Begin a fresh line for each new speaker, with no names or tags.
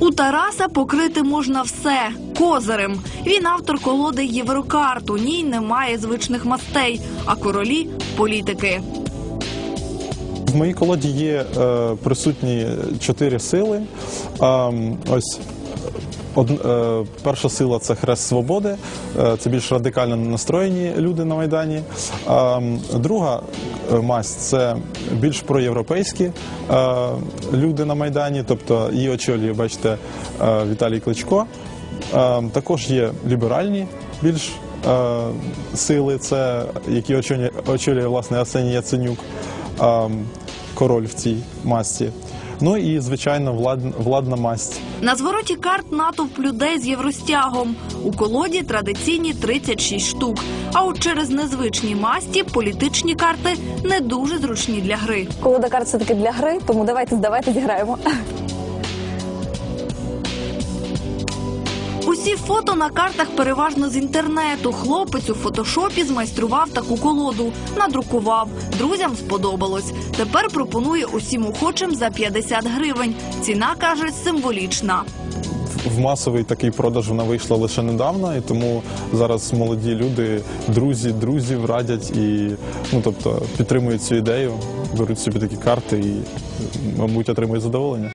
У Тараса покрити можна все козирем. Він автор колоди Єврокарт. У ній немає звичних мастей, а королі політики.
В моїй колоді є е, присутні чотири сили. Ем, ось од, е, перша сила це хрест свободи. Е, це більш радикально настроєні люди на майдані. Ем, друга е, масть це більш проєвропейські е, люди на майдані, тобто її очолює, бачите, е, Віталій Кличко. Ем, також є ліберальні більш е, сили, це які очолює, очолює власне Арсеній Яценюк король в цій масці. Ну і звичайно, влад, владна масть.
На звороті карт натовп людей з євростягом. У колоді традиційні 36 штук. А от через незвичні масті політичні карти не дуже зручні для гри.
Колода карт все таки для гри, тому давайте здавайте зіграємо.
Усі фото на картах переважно з інтернету. Хлопець у фотошопі змайстрував таку колоду, надрукував. Друзям сподобалось. Тепер пропонує усім охочим за 50 гривень. Ціна каже символічна.
В масовий такий продаж вона вийшла лише недавно, і тому зараз молоді люди, друзі, друзів радять і ну тобто підтримують цю ідею, беруть собі такі карти і, мабуть, отримують задоволення.